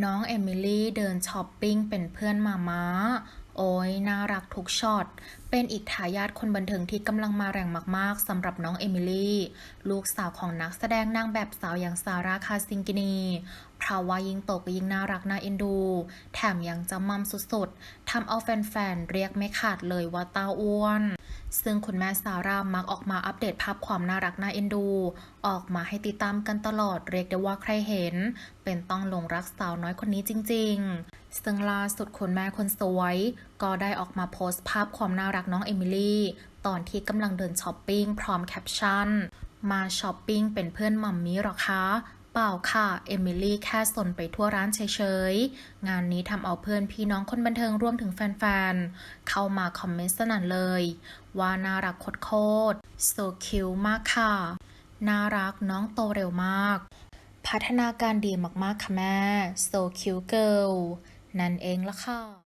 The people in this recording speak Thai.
น้องเอมิลี่เดินช้อปปิ้งเป็นเพื่อนมาม้า โอ้ยน่ารักทุกช็อต เป็นอีกทายาทคนบันเทิงที่กำลังมาแรงมากๆสำหรับน้องเอมิลี่ ลูกสาวของนักแสดงนางแบบสาวอย่างซาร่าคาซิงกินีเพราะว่ายิ่งโตก็ยิ่งน่ารักน่าเอ็นดู แถมยังจำมัมสุดๆทำเอาแฟนๆเรียกไม่ขาดเลยว่าเต้าอ้วน ซึ่งคุณแม่ซาร่ามักออกมาอัปเดตภาพความน่ารักน่าเอ็นดู ออกมาให้ติดตามกันตลอดเรียกได้ว่าใครเห็น เป็นต้องหลงรักสาวน้อยคนนี้จริง ๆ ซึ่งล่าสุดคุณแม่คนสวย ก็ได้ออกมาโพสต์ภาพความน่ารักน้องเอมิลี่ตอนที่กำลังเดินช้อปปิ้งพร้อมแคปชั่น มาช้อปปิ้งเป็นเพื่อนมัมมี่หรอคะ เปล่าค่ะ เอมิลี่แค่สนไปทั่วร้านเฉยๆ งานนี้ทำเอาเพื่อนพี่น้องคนบันเทิงรวมถึงแฟนๆ เข้ามาคอมเมนต์สนั่นเลย ว่าน่ารักโคตรๆ so cute มากค่ะ น่ารักน้องโตเร็วมาก พัฒนาการดีมากๆ ค่ะแม่ so cute girl นั่นเองละค่ะ